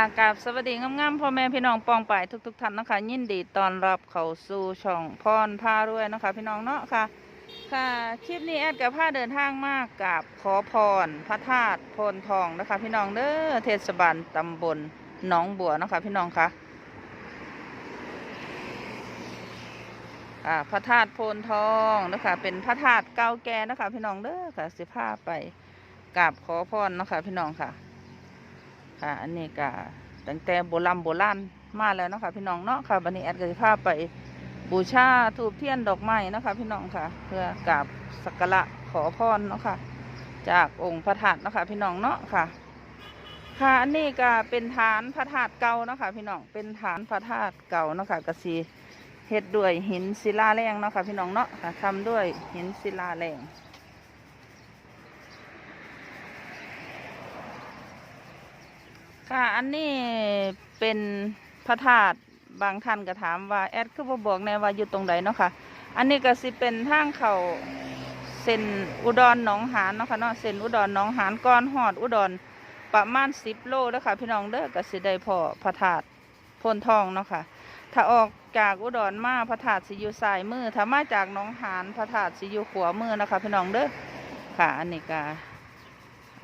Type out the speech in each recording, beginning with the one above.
ค่ะกาบสวัสดีงามๆพ่อแม่พี่น้องปองป่ายทุก ๆท่านนะคะ ยินดีต้อนรับเข้าสู่ช่องพรพารวยนะคะ พี่น้องเนาะค่ะ ค่ะคลิปนี้แอดกับผ้าเดินทางมากกับขอพร พระธาตุโพนทองนะคะ พี่น้องเด้อเทศบาลตำบลหนองบัวนะคะ พี่น้องค่ะอ่าพระธาตุโพนทองนะคะ เป็นพระธาตุเก่าแก่นะคะ พี่น้องเด้อค่ะสิพาไปกราบขอพรนะคะ พี่น้องค่ะ ค่ะอันนี้ก็ตั้งแต่โบราณโบราณมาแล้วเนาะคะพี่น้องเนาะค่ะวันนี้แอดก็จะพาไปบูชาทูบเทียนดอกไม้เนาะคะพี่น้องค่ะ เพื่อกราบสักการะขอพรเนาะค่ะ จากองค์พระธาตุเนาะค่ะพี่น้องเนาะค่ะ ค่ะอันนี้ก็เป็นฐานพระธาตุเก่าเนาะค่ะพี่น้องเป็นฐานพระธาตุเก่าเนาะค่ะกสีเฮ็ดด้วยหินศิลาแรงเนาะค่ะพี่น้องเนาะค่ะทำด้วยหินศิลาแรง ค่ะ อันนี้เป็นพระธาตุบางท่านก็ถามว่าแอดคือบ่บอกแน่ว่าอยู่ตรงไหนเนาะค่ะ อันนี้ก็สิเป็นทางเขาเส้นอุดรหนองหานเนาะค่ะเนาะเส้นอุดรหนองหานก่อนหอดอุดรประมาณสิบโลเด้อค่ะพี่น้องเด้อก็สิได้พอพระธาตุพนทองเนาะค่ะ ถ้าออกจากอุดรมาพระธาตุสิอยู่ซ้ายมือถ้ามาจากหนองหานพระธาตุสิอยู่ขวามือนะคะพี่น้องเด้อค่ะ อันนี้ก็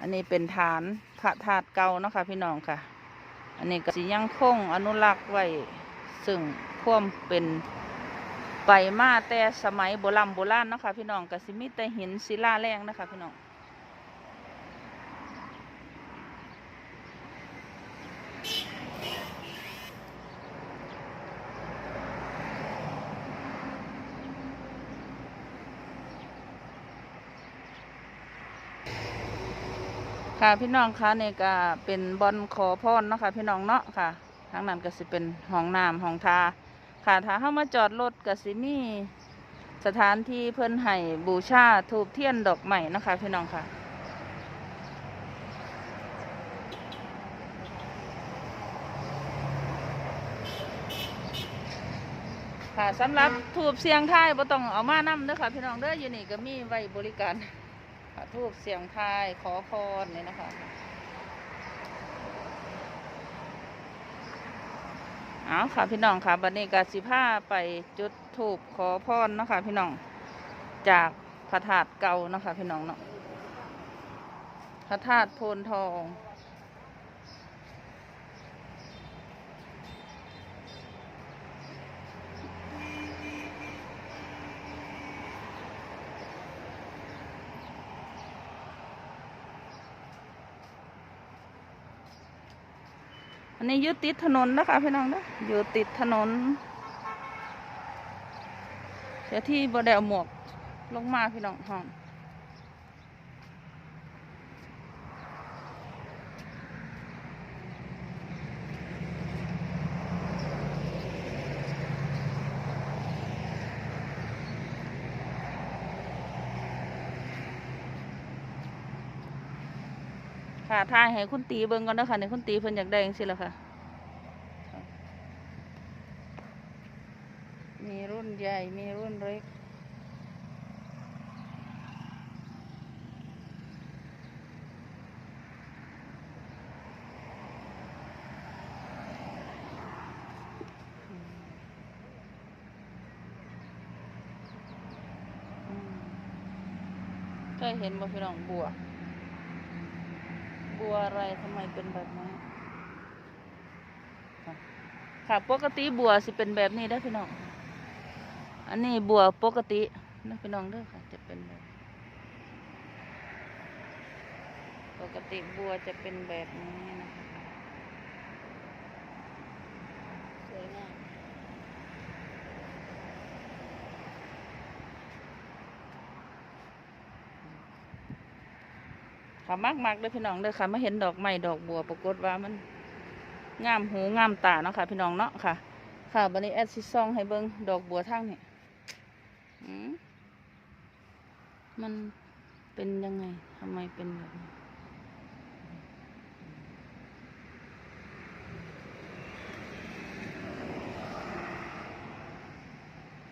อันนี้เป็นฐาน พระธาตุเก่าเนาะค่ะพี่น้องค่ะ อันนี้ก็สิยังคงอนุรักษ์ไว้ซึ่งความเป็นไปมาแต่สมัยโบราณโบราณเนาะค่ะพี่น้องก็สิมีแต่หินศิลาแรงนะคะพี่น้อง ค่ะพี่น้องคะนี่ก็เป็นบอลขอพรเนาะค่ะพี่น้องเนาะค่ะทางนั้นก็สิเป็นห้องน้ำห้องทาค่ะถ้าเข้ามาจอดรถก็สิมีสถานที่เพิ่อนให้บูชาทูบเทียนดอกไม้เนาะคะพี่น้องค่ะค่ะสำหรับทูบเสียงไทายบ่ต้องเอามานํเด้อค่ะพี่น้องเด้ออยู่นี่ก็มีไว้บริการ ค่ะทูบเสียงทายขอพรนี่นะคะเอาค่ะพี่น้องค่ะบันนี้กาสิผ้าไปจุดถูกขอพรเนาะคะพี่น้องจากพระธาตุเก่าเนาะคะพี่น้องเนาะพระธาตุโพนทอง นนี้อยู่ติดถนนนะคะพี่น้องนะอยู่ติดถนนเดี๋ยวที่บไดเอาหมวกลงมาพี่น้องห้อง ค่ะทายให้คุณตีเบิ่งก่อนนะคะเนี่ยคุณตีเพิ่นอยากได้จังซี่แหละค่ะ มีรุ่นใหญ่ มีรุ่นเล็ก เคยเห็นบ่พี่น้องบัว บัวอะไรทำไมเป็นแบบนี้ค่ะปกติบัวสิเป็นแบบนี้ได้พี่น้อง อันนี้บัวปกตินะพี่น้องเด้อค่ะ จะเป็นแบบ ปกติบัวจะเป็นแบบนี้นะคะสวยงาม ค่ะมากมากเลยพี่น้องเด้อค่ะมาเห็นดอกไม้ดอกบัวปรากฏว่ามันงามหูงามตาเนาะค่ะ พี่น้องเนาะค่ะ ค่ะบันนี้แอดซิซองให้เบิ้งดอกบัวทั้งนี่มันเป็นยังไงทำไมเป็นแบบนี้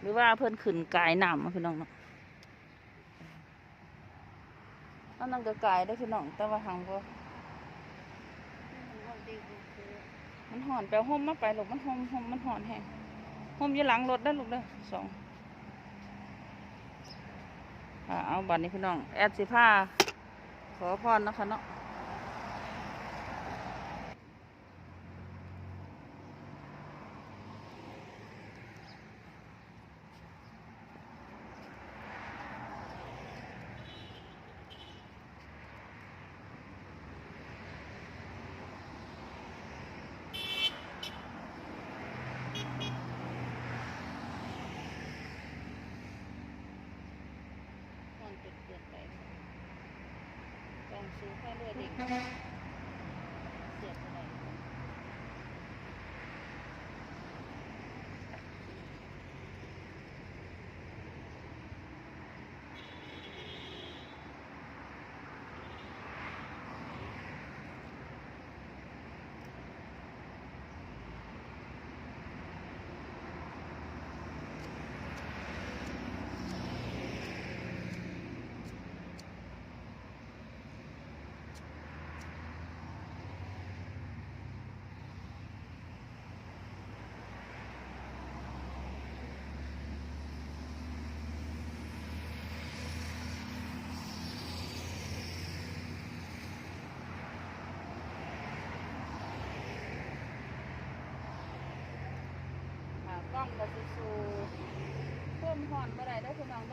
หรือว่าเพิ่นขึ้นกายน้ำมาพี่น้องเนาะ อันนั้นก็กายได้อพี่น้องแต่ว่าทางบ่มันห่อนแปลห่มมาไปลูกมันห่มห่มมันห่อนแห้งห่มอยู่หลังรถได้ลูกเด้อสองเอาบัตรนี้พี่น้อง แอดสิผ้าขอพรนะคะเนาะห่อนจนเกินไปต้อง ซื้อผ้าเลือดเด็กเสียบอะไร อ่องก็สิสูเพิ่มหอนเมื่อไรได้อพี่น้อง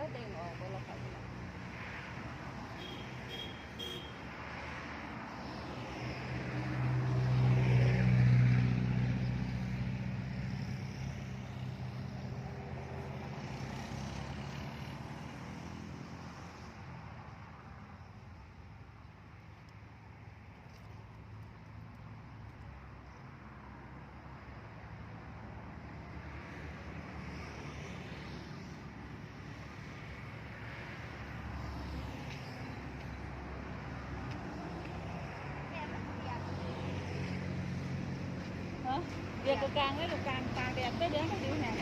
giờ tôi càng với lục càng càng đẹp tới đến cái điều này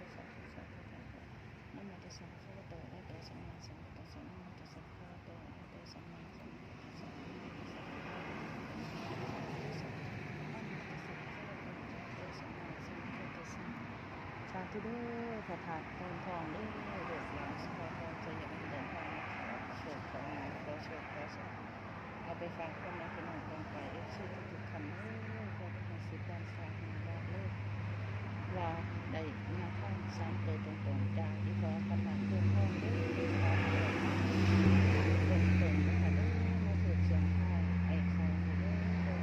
ตัสสะนะโมตัสสะภะคะวะโตอะระหะโตสัมมาสัมพุทธัสสะนะโมตัสสะภะคะวะโตอะระหะโตสัมมาสัมพุทธัสสะนะสอะาธุทธัสสะนวะโตอะหะโตสัมาสัะาพาตุทองทองเด้อเดือดร้อนสุขภาพจะยังเดินทางมาขโชดของมาขอโชดขอโชดเอาไปฝากคนในคนหนึ่งคนไปเอฟซีทุกๆคำเด้อขอให้สิบด้านซ้าย ว่าได้มาท่องสามตัวตรงๆจากอีพอกำลังเพนทองเด้อเด้อขอให้ตรงๆนะคะเด้อมาถูกเสียงไทายไอ้ใครเด้อ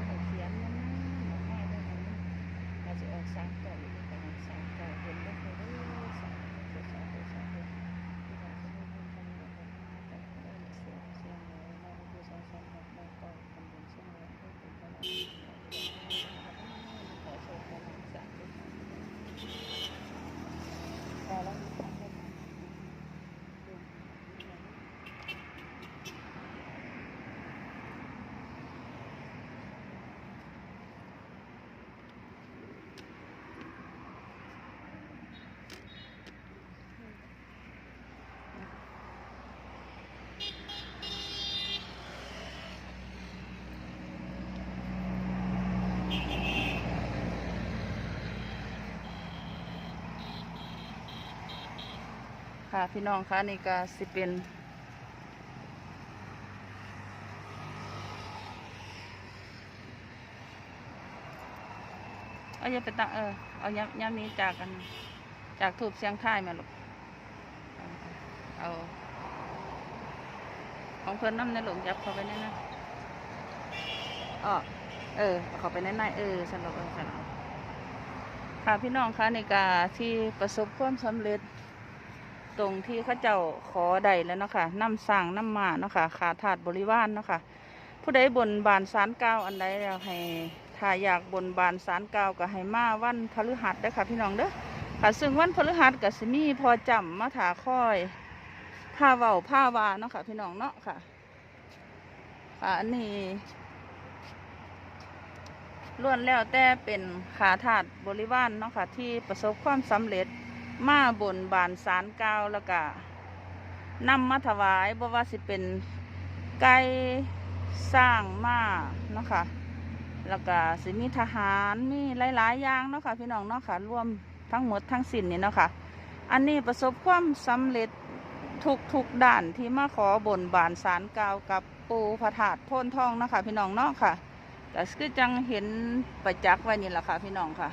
เอาเขียนนนะมาให้ได้ไหมเราจะออกสามก่าอีกแต่หันสามเก่าเห็นได้เลยสามเจ็ดสามเจ็ดสามเจ็ดที่เราจะได้ยินกันเลยแต่ก็ได้เสียงเสียงเลยเราดูสองสามหกแม่ก็คำเป็นชั่วโมงก็เป็นกำลังขอโชคกันสามเจ็ดพอแล้วสามเจ็ด ค่ะพี่น้องคะนี่ก็สิเป็นเอาอย่าไปตั้งเออเอาย้ำย้ำนี้จากกัน จากถูกเสียงท้ายมาลูกเอาของเพิ่นน้ำในหลงยับเข้าไปในนั้นอ๋อเออเอาเข้าไปในในเออสนุกเออสนุกค่ะพี่น้องคะในกาที่ประสบความสำเร็จ ตรงที่ข้าเจ้าขอใดแล้วเนาะค่ะน้ำสั่งน้ำมาเนาะค่ะขาถาดบริวารเนาะค่ะผู้ใดบนบานสารเก้าอันใดอยากให้ถ้าอยากบนบานสารเก้าก็ให้มาวันพฤหัสได้ค่ะพี่น้องเด้อค่ะซึ่งวันพฤหัสก็สิมีพอจำมาถาค่อยผ้าเว้าผ้าวาเนาะค่ะพี่น้องเนาะค่ะค่ะอันนี้ล้วนแล้วแต่เป็นขาถาดบริวารเนาะค่ะที่ประสบความสำเร็จ มาบนบานสารกล่าวแล้วก็นำมาถวายบ่ว่าสิเป็นไก่สร้างมาเนาะค่ะแล้วก็สิมีทหารมีหลาย ๆ อย่างเนาะค่ะพี่น้องเนาะค่ะรวมทั้งหมดทั้งสิ้นนี่เนาะค่ะอันนี้ประสบความสำเร็จทุกทุกด้านที่มาขอบนบานสารกาวกับปูพระธาตุโพนทองเนาะค่ะพี่น้องเนาะค่ะก็คือจังเห็นประจักษ์ไว้นี่แหละค่ะพี่น้องค่ะ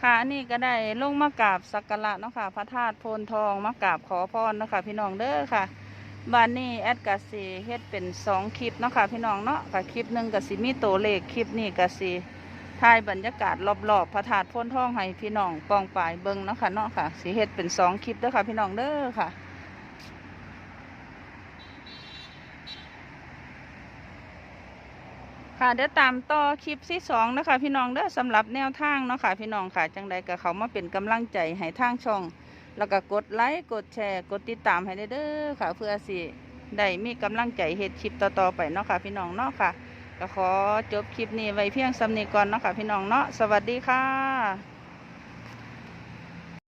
ค่ะอันนี้ก็ได้ลงมากราบสักการะเนาะค่ะ พระธาตุโพนทองมากราบขอพรเนาะค่ะ พี่น้องเด้อค่ะบ้านนี้แอดกาสีเฮ็ดเป็นสองคลิปเนาะค่ะ พี่น้องเนาะค่ะคลิปหนึ่งกะสีมีตัวเลขคลิปนี้กะสีถ่ายบรรยากาศรอบๆพระธาตุโพนทองให้พี่น้องปองปายเบิ้งเนาะค่ะเนาะค่ะสีเฮ็ดเป็นสองคลิปเด้อค่ะ พี่น้องเด้อค่ะ ค่ะเดี๋ยวตามต่อคลิปที่สองนะคะพี่น้องเด้อสำหรับแนวทางเนาะค่ะพี่น้องค่ะจังใดก็เขามาเป็นกำลังใจให้ทางช่อง แล้วก็กดไลค์กดแชร์ กดติดตามให้ได้เด้อค่ะ เพื่อสิได้มีกำลังใจเฮ็ดคลิปต่อๆไปเนาะค่ะพี่น้องเนาะค่ะก็ขอจบคลิปนี้ไว้เพียงสำนีก่อนเนาะค่ะพี่น้องเนาะสวัสดีค่ะ